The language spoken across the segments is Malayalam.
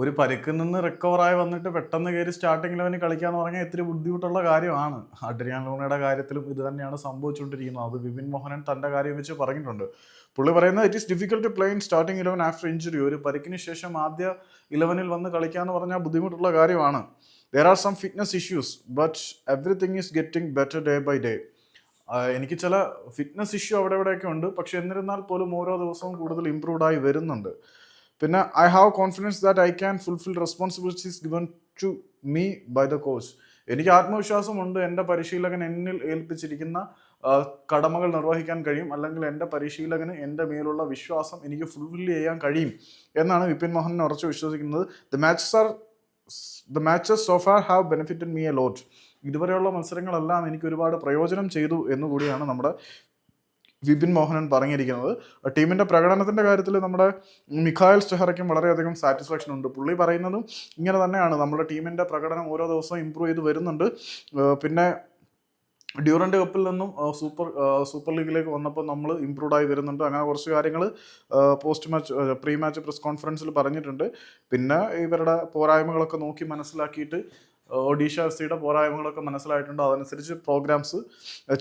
ഒരു പരിക്കിൽ നിന്ന് റിക്കവറായി വന്നിട്ട് പെട്ടെന്ന് കയറി സ്റ്റാർട്ടിംഗ് ലെവനിൽ കളിക്കാന്ന് പറഞ്ഞാൽ ഇത്തിരി ബുദ്ധിമുട്ടുള്ള കാര്യമാണ്. അഡ്രിയാൻ ലോണയുടെ കാര്യത്തിലും ഇത് തന്നെയാണ് സംഭവിച്ചുകൊണ്ടിരിക്കുന്നത് അത് വിപിൻ മോഹനൻ തന്റെ കാര്യം വെച്ച് പറഞ്ഞിട്ടുണ്ട്. പുള്ളി പറയുന്നത് it is difficult to play in starting eleven after injury ഒരു പരിക്കിന് ശേഷം ആദ്യ ഇലവനിൽ വന്ന് കളിക്കാന്ന് പറഞ്ഞാൽ ബുദ്ധിമുട്ടുള്ള കാര്യമാണ്. There are some fitness issues but everything is getting better day by day എനിക്ക് ചില ഫിറ്റ്നസ് ഇഷ്യൂ അവിടെ ഇവിടെയൊക്കെ ഉണ്ട്. പക്ഷെ എന്നിരുന്നാൽ പോലും ഓരോ ദിവസവും കൂടുതൽ ഇമ്പ്രൂവ്ഡായി വരുന്നുണ്ട്. പിന്നെ I have confidence that I can fulfil responsibilities given to me by the coach എനിക്ക് ആത്മവിശ്വാസമുണ്ട്. എന്റെ പരിശീലകൻ എന്നിൽ ഏൽപ്പിച്ചിരിക്കുന്ന കടമകൾ നിർവഹിക്കാൻ കഴിയും. അല്ലെങ്കിൽ എന്റെ പരിശീലകന് എന്റെ മേലുള്ള വിശ്വാസം എനിക്ക് ഫുൾഫിൽ ചെയ്യാൻ കഴിയും എന്നാണ് വിപിൻ മോഹൻ ഉറച്ചു വിശ്വസിക്കുന്നത്. The matches are the matches so far have benefited me a lot ഇതുവരെയുള്ള മത്സരങ്ങളെല്ലാം എനിക്ക് ഒരുപാട് പ്രയോജനം ചെയ്തു എന്നുകൂടിയാണ് നമ്മുടെ വിപിൻ മോഹനൻ പറഞ്ഞിരിക്കുന്നത് ടീമിന്റെ പ്രകടനത്തിന്റെ കാര്യത്തിൽ നമ്മുടെ മിഖായൽ സ്റ്റെഹറയ്ക്കും വളരെയധികം സാറ്റിസ്ഫാക്ഷൻ ഉണ്ട്. പുള്ളി പറയുന്നതും ഇങ്ങനെ തന്നെയാണ്. നമ്മുടെ ടീമിന്റെ പ്രകടനം ഓരോ ദിവസവും ഇമ്പ്രൂവ് ചെയ്ത് വരുന്നുണ്ട്. പിന്നെ ഡ്യൂറന്റ് കപ്പിൽ നിന്നും സൂപ്പർ സൂപ്പർ ലീഗിലേക്ക് വന്നപ്പോൾ നമ്മൾ ഇമ്പ്രൂവ് ആയി വരുന്നുണ്ട്. അങ്ങനെ കുറച്ച് കാര്യങ്ങൾ post match pre match press കോൺഫറൻസിൽ പറഞ്ഞിട്ടുണ്ട്. പിന്നെ ഇവരുടെ പോരായ്മകളൊക്കെ നോക്കി മനസ്സിലാക്കിയിട്ട് ഒഡീഷ എഫ് സിയുടെ പോരായ്മകളൊക്കെ മനസ്സിലായിട്ടുണ്ടോ? അതനുസരിച്ച് പ്രോഗ്രാംസ്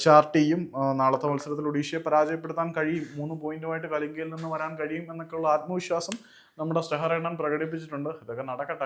ചാർട്ട് ചെയ്യും. നാളത്തെ മത്സരത്തിൽ ഒഡീഷയെ പരാജയപ്പെടുത്താൻ കഴിയും. മൂന്ന് പോയിന്റുമായിട്ട് കലിംഗയിൽ നിന്ന് വരാൻ കഴിയും എന്നൊക്കെയുള്ള ആത്മവിശ്വാസം നമ്മുടെ സ്റ്റെഹറേണൻ പ്രകടിപ്പിച്ചിട്ടുണ്ട്. ഇതൊക്കെ നടക്കട്ടെ.